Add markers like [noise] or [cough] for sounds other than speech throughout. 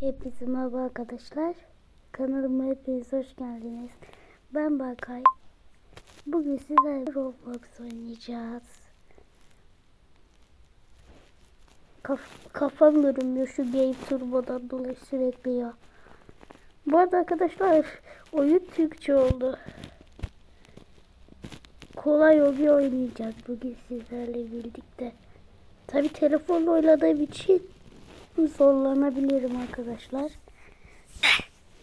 Hepinize merhaba arkadaşlar. Kanalıma hepiniz hoş geldiniz. Ben Berkay. Bugün sizlerle Roblox oynayacağız. Kaf kafam durmuyor şu Game Turbo'dan dolayı sürekli ya. Bu arada arkadaşlar oyun Türkçe oldu. Kolay oyun oynayacağız bugün sizlerle birlikte. Tabi telefonla oynadığım için zorlanabilirim arkadaşlar.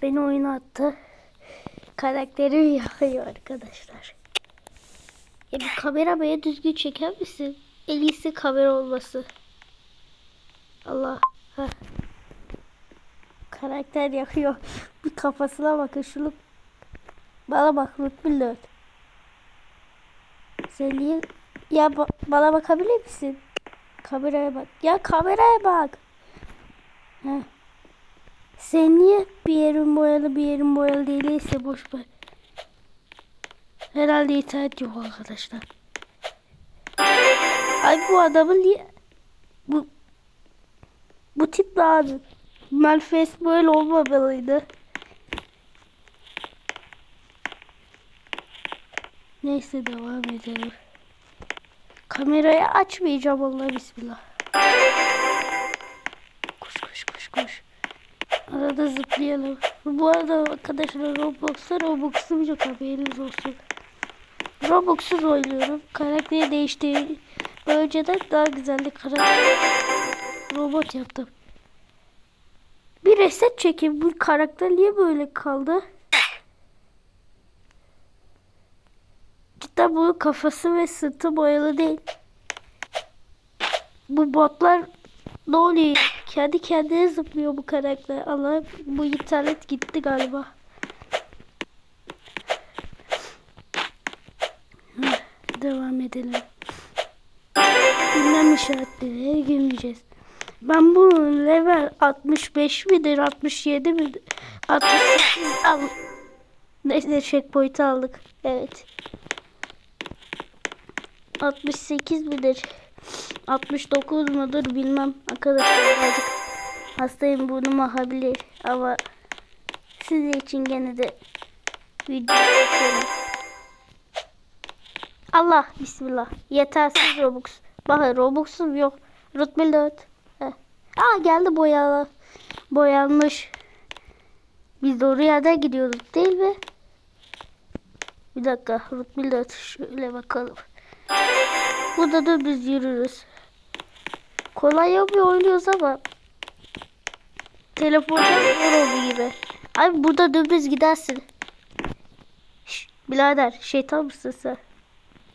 Beni oyuna attı. Karakterim yağıyor arkadaşlar. Ya bir kamera beni düzgün çeker misin? En iyisi kamera olması. Allah. Heh. Karakter yakıyor. [laughs] Bir kafasına bakın şunu. Bana bak Lütfü Lüt. Sen. Ya ba- bana bakabilir misin? Kameraya bak. Ya kameraya bak. Heh. Sen niye bir yerin boyalı bir yerin boyalı değilse boş ver. Herhalde internet yok arkadaşlar. Ay bu adamın niye bu bu tip ne abi? Böyle olmamalıydı. Neyse devam edelim. Kamerayı açmayacağım Allah bismillah. Arada zıplayalım. Bu arada arkadaşlar Roblox'ta Robux'um yok haberiniz olsun. Robux'suz oynuyorum. Karakteri değişti. Önceden daha güzeldi karakter. Robot yaptım. Bir reset çekeyim. Bu karakter niye böyle kaldı? Cidden bunun kafası ve sırtı boyalı değil. Bu botlar ne oluyor? Kendi kendine zıplıyor bu karakter. Allah bu internet gitti galiba. Devam edelim. Ünlem işaretleri girmeyeceğiz. Ben bu level 65 midir 67 midir 68 al. Neyse checkpoint aldık. Evet. 68 midir? 69 mudur bilmem. Arkadaşlar birazcık hastayım burnum akabilir ama sizin için gene de video çekiyorum. Allah bismillah. Yetersiz Robux. Bakın Robux'um yok. 4. Heh. Aa geldi boyalı. Boyanmış. Biz de oraya da gidiyorduk değil mi? Bir dakika. Rütbe 4. Şöyle bakalım. Burada da biz yürürüz. Kolay bir oynuyoruz ama telefonda zor oldu gibi. Abi burada dümdüz gidersin. Şş, birader şeytan mısın sen?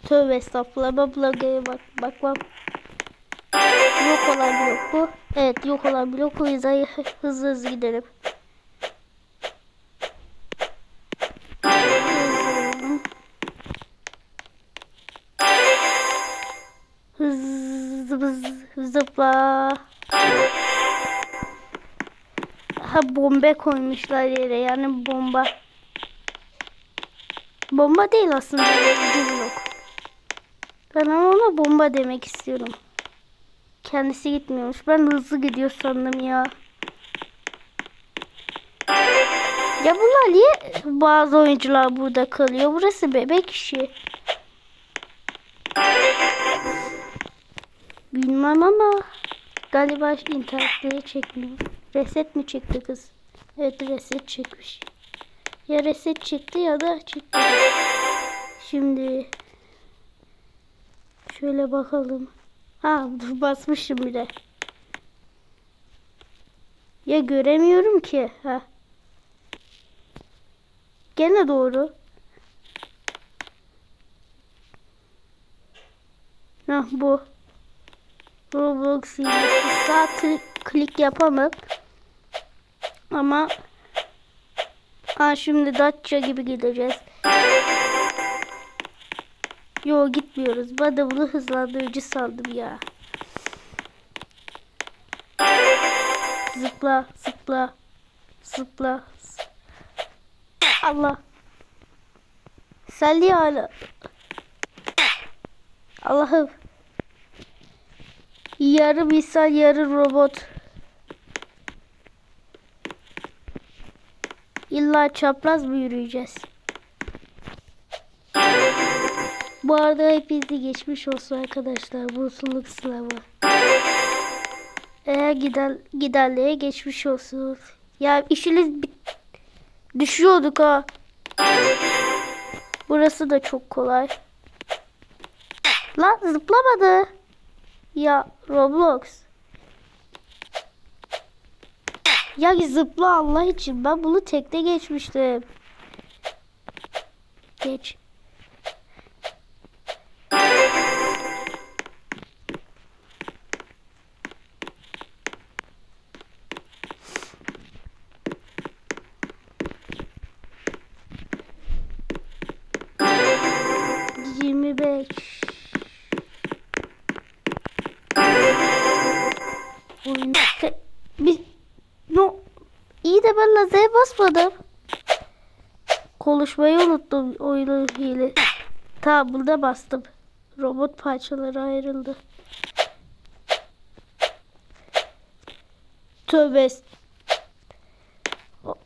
Tövbe estağfurullah ben blogaya bak bakmam. Yok olan blok bu. Evet yok olan blok o yüzden [laughs] hızlı hızlı gidelim. Zıpla. Ha bomba koymuşlar yere yani bomba. Bomba değil aslında blok. Ben ama ona bomba demek istiyorum. Kendisi gitmiyormuş. Ben hızlı gidiyor sandım ya. Ya bunlar niye bazı oyuncular burada kalıyor? Burası bebek işi. Bilmem ama galiba internetleri çekmiyor. Reset mi çekti kız? Evet reset çekmiş. Ya reset çekti ya da çekti. Şimdi şöyle bakalım. Ha basmışım bile. Ya göremiyorum ki. Ha. Gene doğru. Ha bu. Roblox hilesi sağ klik yapamam. Ama ha şimdi Datça gibi gideceğiz. Yo gitmiyoruz. De bunu hızlandırıcı sandım ya. Zıpla, zıpla, zıpla. Allah. Salli hala. Allah'ım. Yarı insan yarı robot. İlla çapraz mı yürüyeceğiz? Bu arada hepinize geçmiş olsun arkadaşlar. Bu usulluk sınavı. Eğer gider, giderliğe geçmiş olsun. Ya işiniz bit- düşüyorduk ha. Burası da çok kolay. Lan zıplamadı. Ya Roblox. Ya zıpla Allah için. Ben bunu tekte geçmiştim. Geç. Oyun. Bir No. İyi de ben lazere basmadım. Konuşmayı unuttum oyunun hile. Tamam burada bastım. Robot parçaları ayrıldı. Tövbe.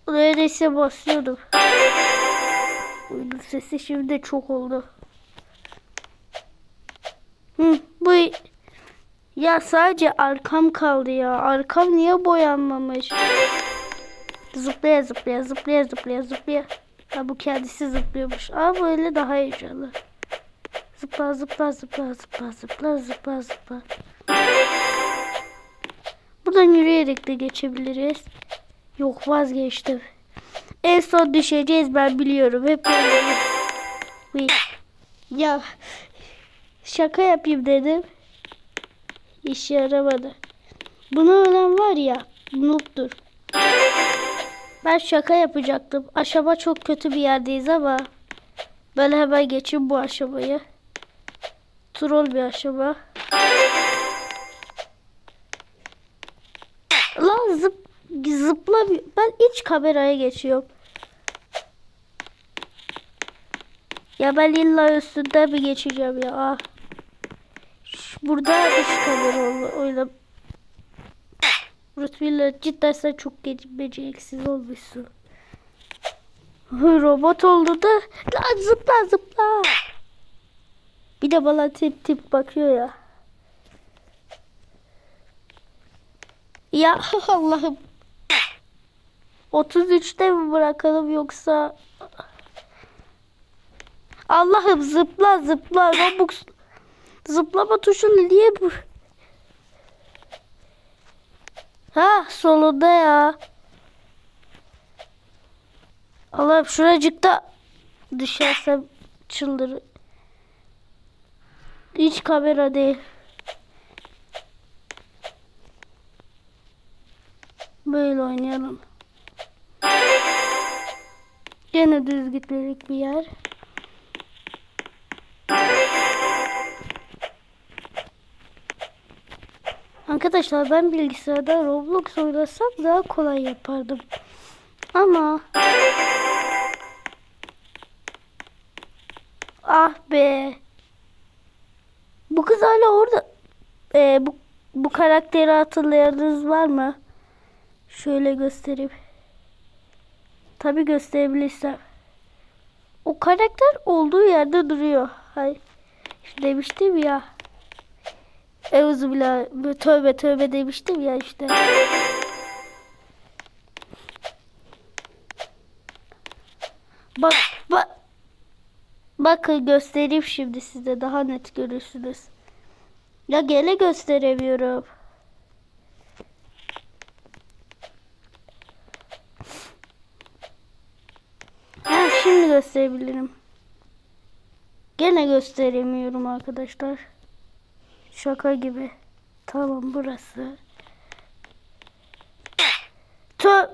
Neredeyse basıyordum. Oyunun sesi şimdi çok oldu. Hı, ya sadece arkam kaldı ya. Arkam niye boyanmamış? Zıplaya zıplaya zıplaya zıplaya zıplaya. Ha bu kendisi zıplıyormuş. Aa böyle daha heyecanlı. Zıpla zıpla zıpla zıpla zıpla zıpla zıpla. Buradan yürüyerek de geçebiliriz. Yok vazgeçtim. En son düşeceğiz ben biliyorum. Hep böyle. Ya şaka yapayım dedim. İşe yaramadı. Bunu ölen var ya noob'dur. Ben şaka yapacaktım. Aşama çok kötü bir yerdeyiz ama ben hemen geçeyim bu aşamayı. Troll bir aşama. Lan zıp, zıpla bir- Ben iç kameraya geçiyorum. Ya ben illa üstünden bir geçeceğim ya. Ah. Burada dış kamera ol- oyna. Rütbüyle cidden sen çok beceriksiz olmuşsun. Robot oldu da lan zıpla zıpla. Bir de bana tip tip bakıyor ya. Ya [laughs] Allah'ım. 33'te mi bırakalım yoksa Allah'ım zıpla zıpla Robux zıplama tuşunu niye bu? Ha sonunda ya. Allah'ım şuracıkta düşersem çıldır Hiç kamera değil. Böyle oynayalım. Gene düz gitmelik bir yer Arkadaşlar ben bilgisayarda Roblox oynasam daha kolay yapardım. Ama Ah be. Bu kız hala orada. Ee, bu, bu karakteri hatırlayanınız var mı? Şöyle göstereyim. Tabi gösterebilirsem. O karakter olduğu yerde duruyor. Hayır. Demiştim ya. Euzu bile tövbe tövbe demiştim ya işte. Bak bak bakın göstereyim şimdi size daha net görürsünüz. Ya gene gösteremiyorum. Ha şimdi gösterebilirim. Gene gösteremiyorum arkadaşlar. Şaka gibi. Tamam burası. Tö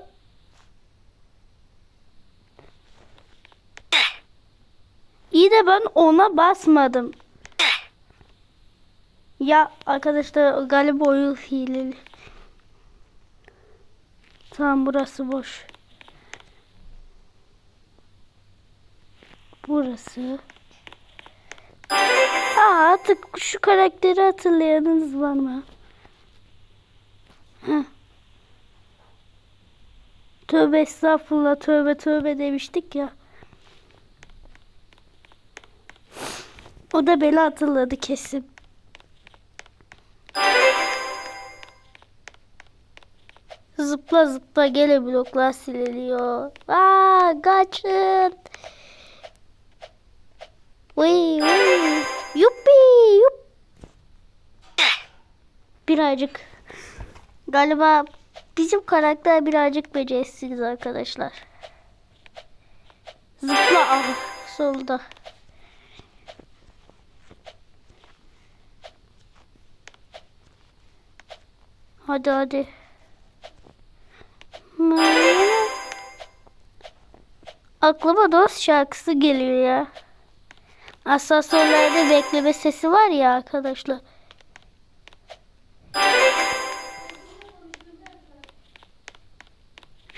İyi de ben ona basmadım. Ya arkadaşlar galiba oyun hileli. Tamam burası boş. Burası. Artık şu karakteri hatırlayanınız var mı? Heh. Tövbe estağfurullah tövbe tövbe demiştik ya. O da beni hatırladı kesin. Zıpla zıpla gele bloklar siliniyor. Aa kaçın. Vıy vıy. Yuppi yup. Birazcık galiba bizim karakter birazcık beceriksiz arkadaşlar. Zıpla ah solda. Hadi hadi. Aklıma dost şarkısı geliyor ya. Asansörlerde bekleme sesi var ya arkadaşlar.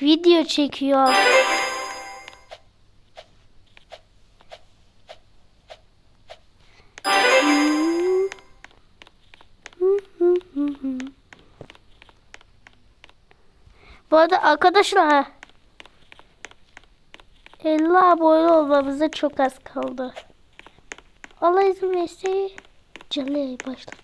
Video çekiyor. Bu arada arkadaşlar 50 abone olmamıza çok az kaldı. Allah izin verirse canlı yayın başlat.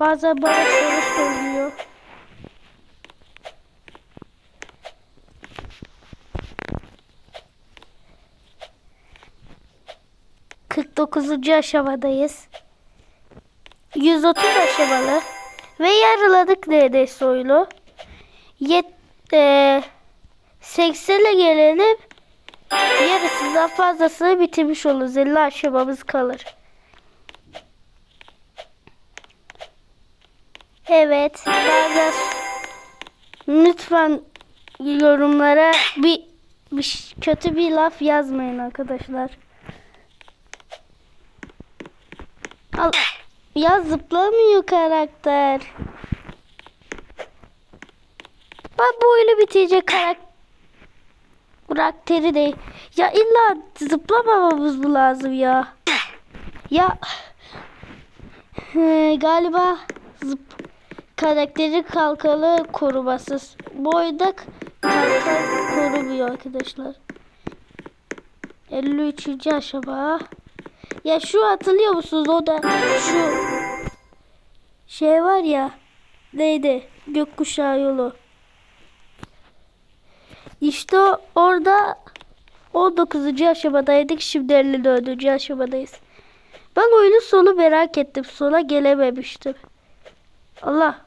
Bazen bana soru soruyor. Kırk dokuzuncu aşamadayız. 130 aşamalı ve yarıladık neredeyse oyunu. Yet, 80'e gelelim. Yarısından fazlasını bitirmiş oluruz. 50 aşamamız kalır. Evet. Bazen lütfen yorumlara bir, bir kötü bir laf yazmayın arkadaşlar. Al. Ya zıplamıyor karakter. Ben bu oyunu bitecek karakter karakteri değil. Ya illa zıplamamamız mı lazım ya? Ya He, galiba zıp karakteri kalkalı korumasız. Bu oyunda kalkan korumuyor arkadaşlar. 53. aşama. Ya şu hatırlıyor musunuz? O da şu şey var ya neydi? Gökkuşağı yolu. İşte orada 19. aşamadaydık. Şimdi 54. aşamadayız. Ben oyunun sonu merak ettim. Sona gelememiştim. Allah.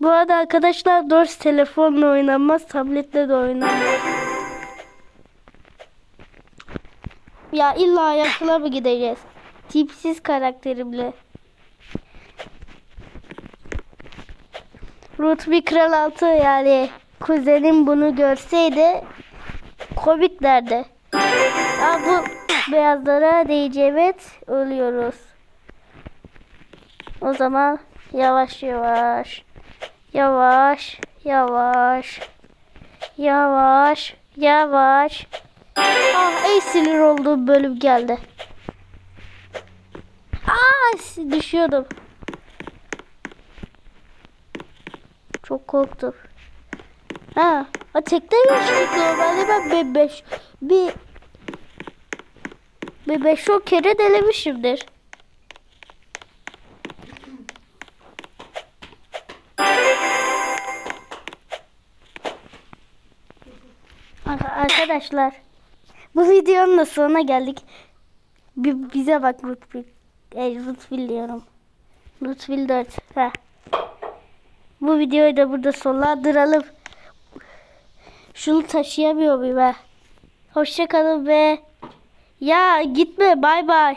Bu arada arkadaşlar Dors telefonla oynanmaz, tabletle de oynanmaz. Ya illa yakına mı gideceğiz? Tipsiz karakterimle. Rutbi Kral 6 yani kuzenim bunu görseydi komik derdi. Ya bu beyazlara değeceğim et ölüyoruz. O zaman yavaş yavaş yavaş yavaş yavaş yavaş Ah en sinir olduğum bölüm geldi. Aa düşüyordum. Çok korktum. Ha, ha tekte geçtik normalde ben be beş bir bir beş o kere delemişimdir. Ar- Arkadaşlar bu videonun da sonuna geldik. Bir, bize bak Lutfil. E, Lutfil diyorum. Lutfil 4. Heh. Bu videoyu da burada sonlandıralım. Şunu taşıyamıyor muyum ben? Hoşça kalın ve ya gitme bay bay.